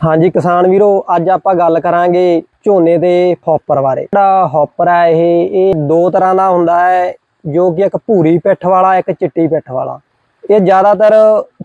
ਹਾਂਜੀ ਕਿਸਾਨ ਵੀਰੋ, ਅੱਜ ਆਪਾਂ ਗੱਲ ਕਰਾਂਗੇ ਝੋਨੇ ਦੇ ਹੌਪਰ ਬਾਰੇ। ਜਿਹੜਾ ਹੌਪਰ ਹੈ ਇਹ ਇਹ ਦੋ ਤਰ੍ਹਾਂ ਦਾ ਹੁੰਦਾ ਹੈ, ਜੋ ਕਿ ਇੱਕ ਭੂਰੀ ਪਿੱਠ ਵਾਲਾ, ਇੱਕ ਚਿੱਟੀ ਪਿੱਠ ਵਾਲਾ। ਇਹ ਜ਼ਿਆਦਾਤਰ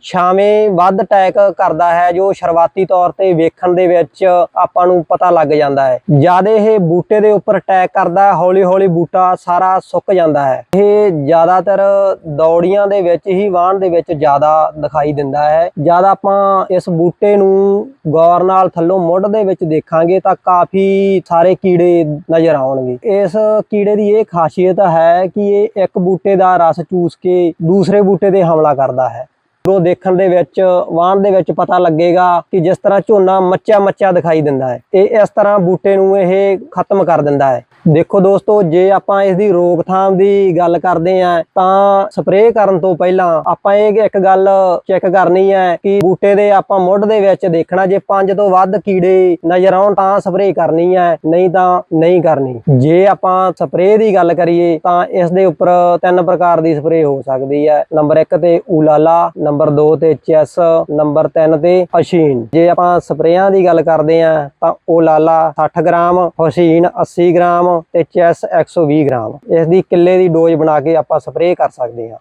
ਛਾਵੇਂ ਵੱਧ ਅਟੈਕ ਕਰਦਾ ਹੈ, ਜੋ ਸ਼ੁਰੂਆਤੀ ਤੌਰ ਤੇ ਵੇਖਣ ਦੇ ਵਿੱਚ ਆਪਾਂ ਨੂੰ ਪਤਾ ਲੱਗ ਜਾਂਦਾ ਹੈ। ਜਦ ਇਹ ਬੂਟੇ ਦੇ ਉੱਪਰ ਅਟੈਕ ਕਰਦਾ ਹੈ ਹੌਲੀ ਹੌਲੀ ਬੂਟਾ ਸਾਰਾ ਸੁੱਕ ਜਾਂਦਾ ਹੈ। ਇਹ ਜ਼ਿਆਦਾਤਰ ਦੌੜੀਆਂ ਦੇ ਵਿੱਚ ਹੀ ਵਾਹਣ ਦੇ ਵਿੱਚ ਜ਼ਿਆਦਾ ਦਿਖਾਈ ਦਿੰਦਾ ਹੈ। ਜਦ ਆਪਾਂ ਇਸ ਬੂਟੇ ਨੂੰ ਗੌਰ ਨਾਲ ਥੱਲੋਂ ਮੁੱਢ ਦੇ ਵਿੱਚ ਦੇਖਾਂਗੇ ਤਾਂ ਕਾਫੀ ਸਾਰੇ ਕੀੜੇ ਨਜ਼ਰ ਆਉਣਗੇ। ਇਸ ਕੀੜੇ ਦੀ ਇਹ ਖਾਸੀਅਤ ਹੈ ਕਿ ਇਹ ਇੱਕ ਬੂਟੇ ਦਾ ਰਸ ਚੂਸ ਕੇ ਦੂਸਰੇ ਬੂਟੇ ਤੇ ਹਮਲਾ ਕਰਦਾ ਹੈ। ਉਹ ਦੇਖਣ ਦੇ ਵਿੱਚ ਵਾਹਣ ਦੇ ਵਿੱਚ ਪਤਾ ਲੱਗੇਗਾ ਕਿ ਜਿਸ ਤਰ੍ਹਾਂ ਝੋਨਾ ਮੱਚਾ ਮੱਚਾ ਦਿਖਾਈ ਦਿੰਦਾ ਹੈ, ਇਹ ਇਸ ਤਰ੍ਹਾਂ ਬੂਟੇ ਨੂੰ ਇਹ ਖਤਮ ਕਰ ਦਿੰਦਾ ਹੈ। ਦੇਖੋ ਦੋਸਤੋ, ਜੇ ਆਪਾਂ ਇਸ ਦੀ ਰੋਕਥਾਮ ਦੀ ਗੱਲ ਕਰਦੇ ਆਂ ਤਾਂ ਸਪਰੇਅ ਕਰਨ ਤੋਂ ਪਹਿਲਾਂ ਆਪਾਂ ਇਹ ਇੱਕ ਗੱਲ ਚੈੱਕ ਕਰਨੀ ਹੈ ਕਿ ਬੂਟੇ ਦੇ ਆਪਾਂ ਮੁੱਢ ਦੇ ਵਿੱਚ ਦੇਖਣਾ, ਜੇ ਪੰਜ ਤੋਂ ਵੱਧ ਕੀੜੇ ਨਜ਼ਰ ਆਉਣ ਤਾਂ ਸਪਰੇਅ ਕਰਨੀ ਹੈ, ਨਹੀਂ ਤਾਂ ਨਹੀਂ ਕਰਨੀ। ਜੇ ਆਪਾਂ ਸਪਰੇਅ ਦੀ ਗੱਲ ਕਰੀਏ, ਤਾਂ ਇਸ ਦੇ ਉੱਪਰ ਤਿੰਨ ਪ੍ਰਕਾਰ ਦੀ ਸਪਰੇਅ ਹੋ ਸਕਦੀ ਹੈ। ਨੰਬਰ 1 ਤੇ ਉਲਾਲਾ ਨੰਬਰ 2 ਤੇ ਚੈਸ, ਨੰਬਰ 3 ਤੇ ਹਸ਼ੀਨ ਜੇ ਆਪਾਂ ਸਪਰੇਆਂ ਦੀ ਗੱਲ ਕਰਦੇ ਆਂ ਤਾਂ ਊਲਾਲਾ 60 ਗ੍ਰਾਮ, ਹਸ਼ੀਨ 80 ਗ੍ਰਾਮ ਤੇ ਚੈਸ 120 ਗ੍ਰਾਮ। ਇਸ ਦੀ ਕਿੱਲੇ ਦੀ ਡੋਜ਼ ਬਣਾ ਕੇ ਆਪਾਂ ਸਪਰੇਅ ਕਰ ਸਕਦੇ ਹਾਂ।